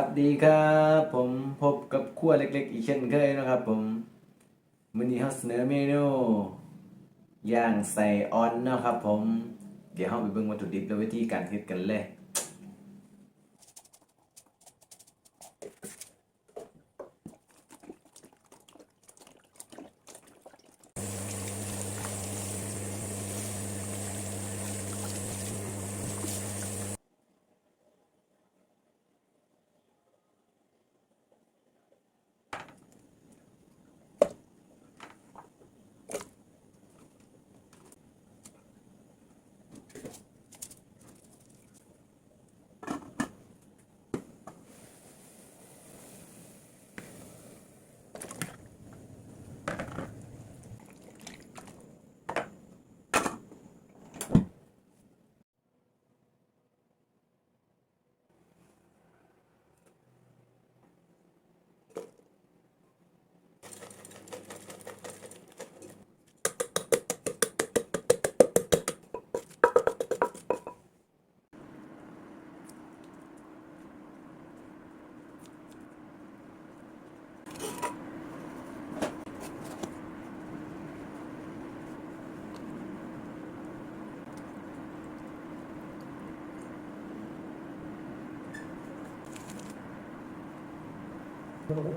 วัสดีครับผมพบกับขั้วเล็ก ๆ อีกเช่นเคยนะครับผมมื้อนี้เราเสนอเมนูย่างใส่ออนนะครับผม เดี๋ยวเราไปเบิ่งวัตถุดิบและวิธีการเฮ็ดกันเลย হবে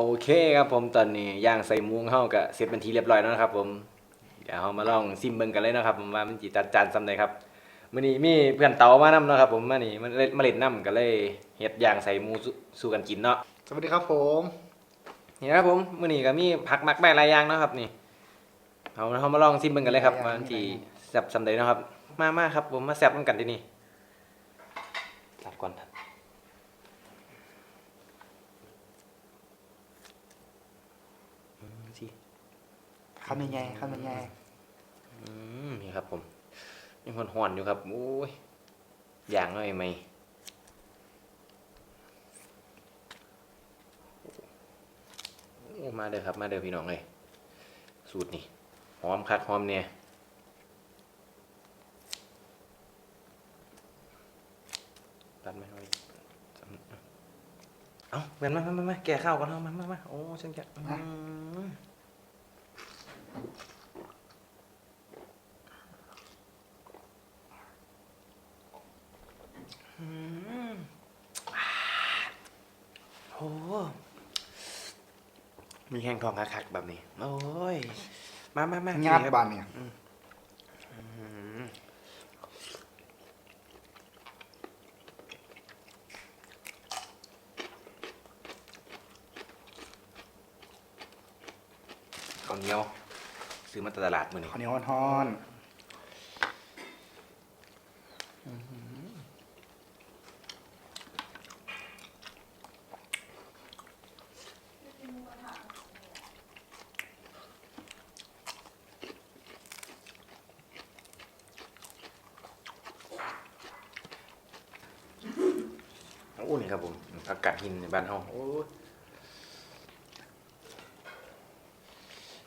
โอเคครับผมตอนนี้ย่างใส่หมูของเฮาก็เสร็จเป็นทีเรียบร้อยแล้วนะครับ ผมเดี๋ยวเฮามาลองซิมเบิ่งกันเลยนะครับ ผมว่ามันสิจัดจานซำใดครับมื้อนี้มีเพื่อนเตามานํเนาะครับ ผมมานี่มันเล่นมาเล่นนํก็เลยเฮ็ดย่างใส่หมูสู่สู่กันกินเนาะสวัสดีครับผมนี่ครับผมมื้อนี้ก็มีผักมักใบหลายอย่างเนาะครับ นี่เอาเฮามาลองซิมเบิ่งกันเลยครับว่ามันสิแซ่บซำใดเนาะครับ มามาครับ ผมมาแซ่บกันที่นี่ตัดก่อนครับอืมสิ คำยังไงคำยังไงอืมนี่ครับผมยังห่อนๆอยู่ครับโอ้ยอย่างหน่อยไหมโอ้มาเด้อครับ มาเด้อพี่น้องเลยสูตรนี่หอมคักหอมเนี่ยตัดไม่ค่อยเอาเวนมามามามาแก่ข้าวก่อนเอามามามาโอ้ฉันแกะอืม อืมอ่า โหมีแห้งทองคักๆแบบนี้ โอ้ย มามามางัดครับบานเนี่ยอืมข้าวเหนียว ซื้อมาจากตลาดมือนี่ข้าวเหนียวฮ้อนโอ้ นี่ครับผมผักกาดหินในบ้านเฮาโอ้ย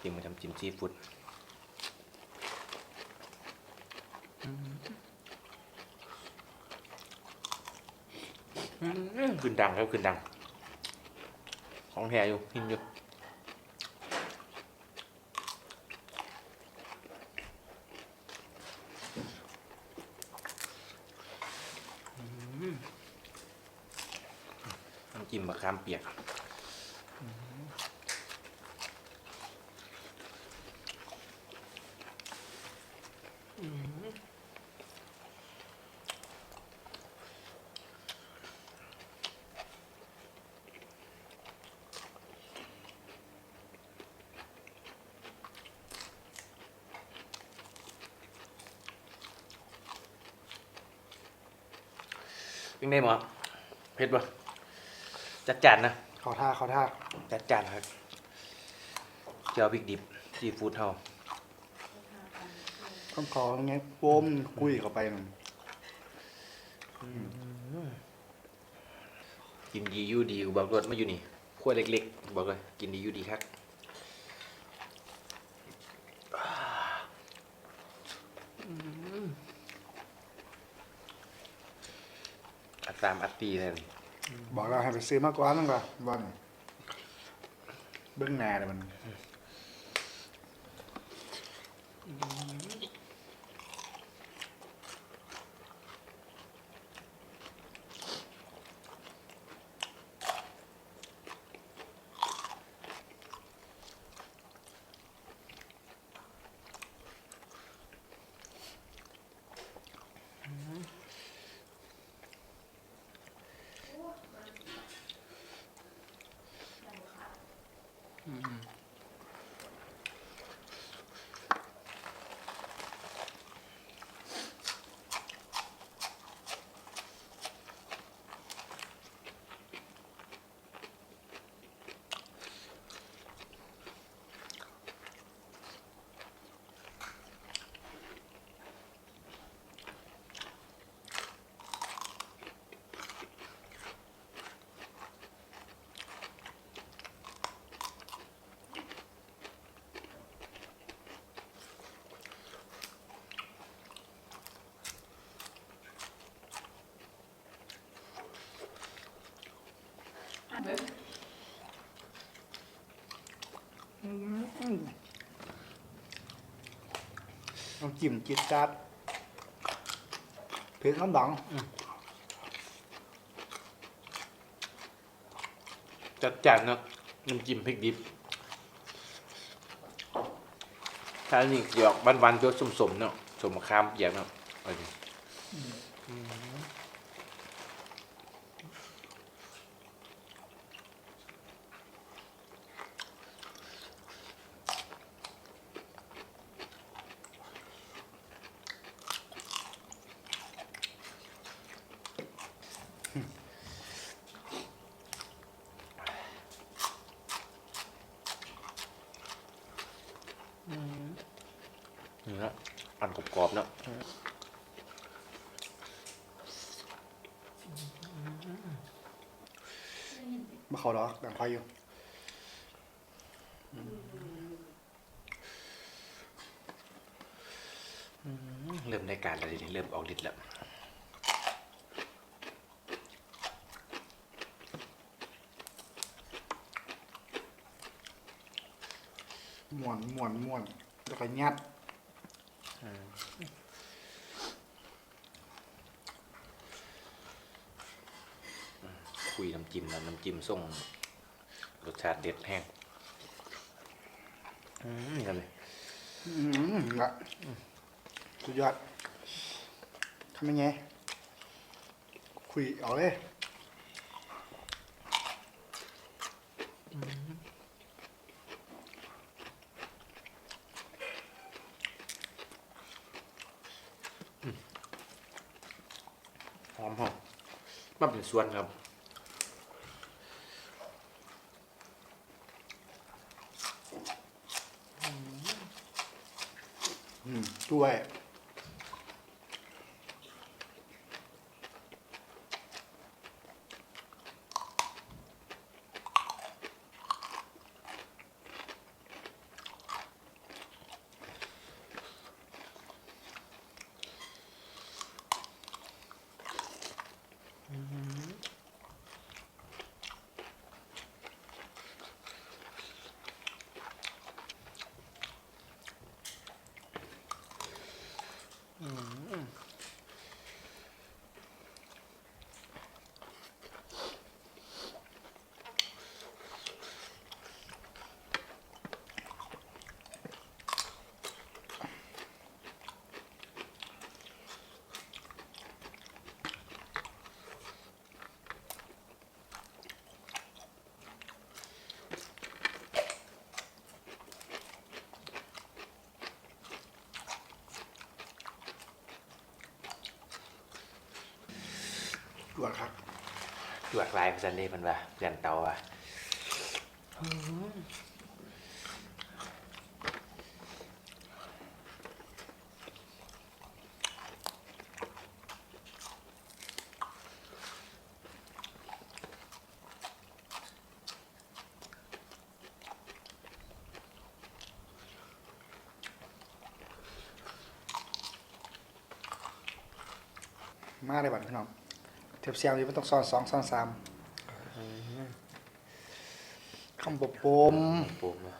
จิ้มมาทำจิ้มซีฟู้ดอืมขึ้นดังครับขึ้นดัง ของแท้อยู่หินอยู่ จิ้มมะขามเปียกยังได้หมอเผ็ดปะ จัดจานนะขอท่าขอท่าจัดจานครับเจียวพริกดิบซีฟู้ดเฮาต้องขอไงโปมกุยเข้าไปมันกินดีอยู่ดีบอกรถมาอยู่นี่ขั้วเล็กๆบอกเลยกินดีอยู่ดีครับอัดตามอัดตีเลย บอกเราให้ไปซื้อมากกว่านั่นก่อนบอลเบื้องหน้าเนี่ยมัน Mm-hmm. ต้องจิ้มจิตจัดเผ็ดน้ำดังจัดจานเนาะน้ำจิ้มพริกดิบถ้าอันนี่หยอกวันๆตัวสมๆเนาะสมมะขามเปียกเนาะเอาดิ นี่นะอันกรอบๆเนาะมาเขาดอกดังไฟอยู่เริ่มได้การแล้วทีนี้เริ่มออกฤทธิ์แล้ว ม่วนม่วนม่วนแล้วก็ยัดคุยน้ำจิ้มแล้วน้ำจิ้มส่งรสชาติเด็ดแห้งอืมนี่กันเลยอืมละสุดยอดทำยังไงคุยเอาเลย หอมหอม มาเป็นส่วนครับอืมด้วย อ จวดครับ จ วดลายพันเดมันว่าเพื่อนเตาอะมาเลยบัดพี่น้อง บเสียงนี่มันต้องซ้อนสองซ้อนสามคำบบปมปูมเนาะ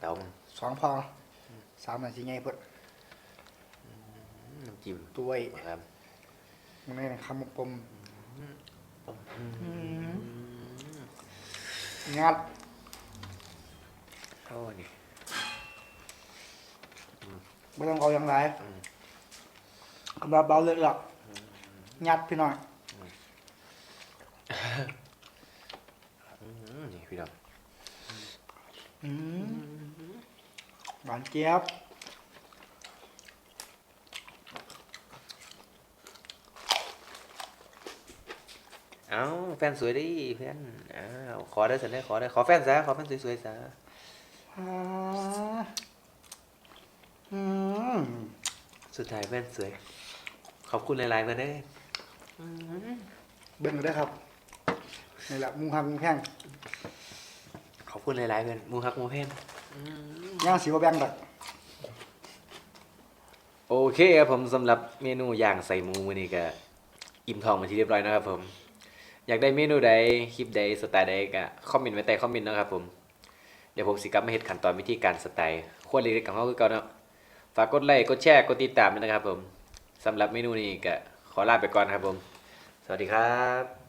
เตามันสองพอสามนาทีไงเพิ่นน้ำจิ้มตัวยครับมันนี่นะคำบบปมงัดโอ้นี่ไม่ต้องเอาอย่างไรคำว่าเบาเลยหรอก งัดพี่น้องอืมนี่พี่น้องอืมหวานเจี๊ยบเอ้าแฟนสวยดิเพื่อนอ้าวขอได้สันได้ขอได้ขอแฟนซะขอแฟนสวยๆซะอ่าอืมสุดท้ายแฟนสวย ขอบคุณหลายๆเพื่อนเด้ย เบิ่งได้อครับนี่แหละมุงหักมุงแข้งขอบคุณหลายๆเพื่อนหมูฮักหมูเพนย่างสีบะแบงดอกโอเคครับผมสำหรับเมนูย่างใส่หมูมื้อนี้ก็อิ่มท้องมาที่เรียบร้อยนะครับผม อยากได้เมนูใดคลิปใดสไตล์ใดก็คอมเมนต์ไว้ใต้คอมเมนต์นะครับผม เดี๋ยวผมสิกลับมาเฮ็ดขั้นตอนวิธีการสไตล์ควรเล็กๆของเฮาคือเก่าเนาะฝากกดไลค์กดแชร์กดติดตามด้วยนะครับผมสำหรับเมนูนี้ก็ ขอลาไปก่อนครับผม สวัสดีครับ